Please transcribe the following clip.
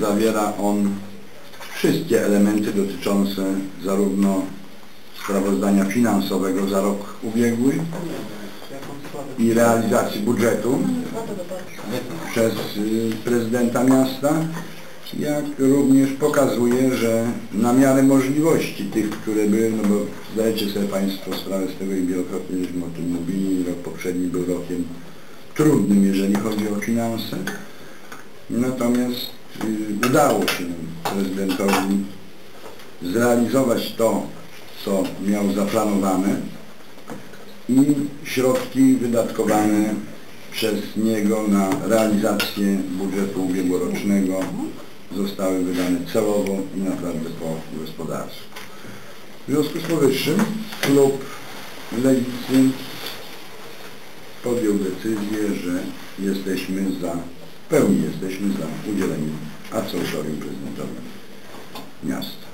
zawiera on wszystkie elementy dotyczące zarówno sprawozdania finansowego za rok ubiegły i realizacji budżetu przez y, prezydenta miasta, jak również pokazuje, że na miarę możliwości tych, które były, no bo zdajecie sobie Państwo sprawę z tego i wielokrotnie żeśmy o tym mówili, rok poprzedni był rokiem trudnym, jeżeli chodzi o finanse. Natomiast udało się prezydentowi zrealizować to, co miał zaplanowane i środki wydatkowane przez niego na realizację budżetu ubiegłorocznego zostały wydane celowo i naprawdę po gospodarstwie. W związku z powyższym klub Lewicy podjął decyzję, że jesteśmy za, w pełni jesteśmy za udzieleniem absolutorium prezydentowi miasta.